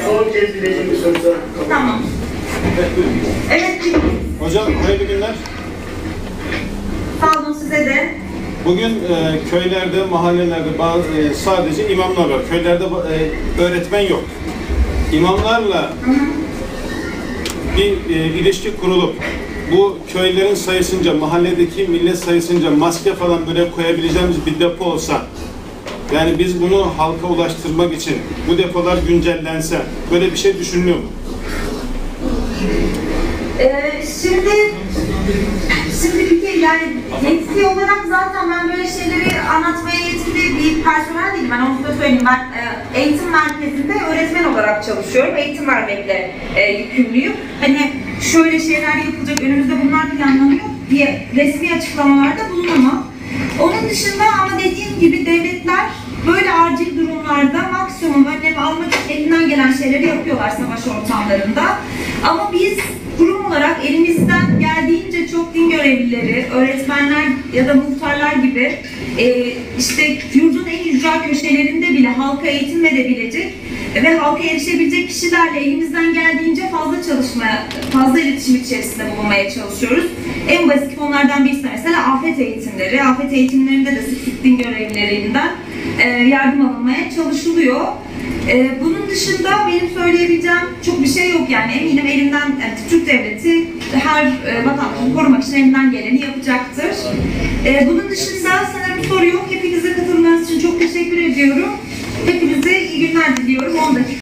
Son kez bileceğim bir soru sor. Tamam. Evet, buyurun. Evet, kim? Hocam hayırlı günler. Sağ olun size de. Bugün e, köylerde, mahallelerde bazı, e, sadece imamlar var. Köylerde e, öğretmen yok. İmamlarla bir e, ilişki kurulup bu köylerin sayısınca, mahalledeki millet sayısınca maske falan böyle koyabileceğimiz bir depo olsa yani biz bunu halka ulaştırmak için bu depolar güncellense böyle bir şey düşünülüyor mu? Ee, şimdi şimdi bir yani yetki olarak zaten ben böyle şeyleri anlatmaya yetkili bir personel değilim. Ben onu da söyleyeyim. Ben e, eğitim merkezinde öğretmen olarak çalışıyorum. Eğitim vermekle e, yükümlüyüm. Hani şöyle şeyler yapılacak, önümüzde bunlar planlanıyor diye resmi açıklamalarda bulunamam. Onun dışında ama dediğim gibi devletler elinden gelen şeyleri yapıyorlar savaş ortamlarında. Ama biz kurum olarak elimizden geldiğince çok din görevlileri, öğretmenler ya da muhtarlar gibi e, işte yurdun en ücra köşelerinde bile halka eğitim verebilecek ve halka erişebilecek kişilerle elimizden geldiğince fazla çalışmaya, fazla iletişim içerisinde bulunmaya çalışıyoruz. En basit konulardan birisi mesela afet eğitimleri. Afet eğitimlerinde de sık sık din görevlilerinden yardım alınmaya çalışılıyor. E, bunun dışında benim söyleyebileceğim çok bir şey yok yani eminim elimden yani Türk devleti her e, vatandaşını korumak için elinden geleni yapacaktır. E, bunun dışında sanırım soru yok. Hepinize katılmanız için çok teşekkür ediyorum. Hepinize iyi günler diliyorum. 10 dakika.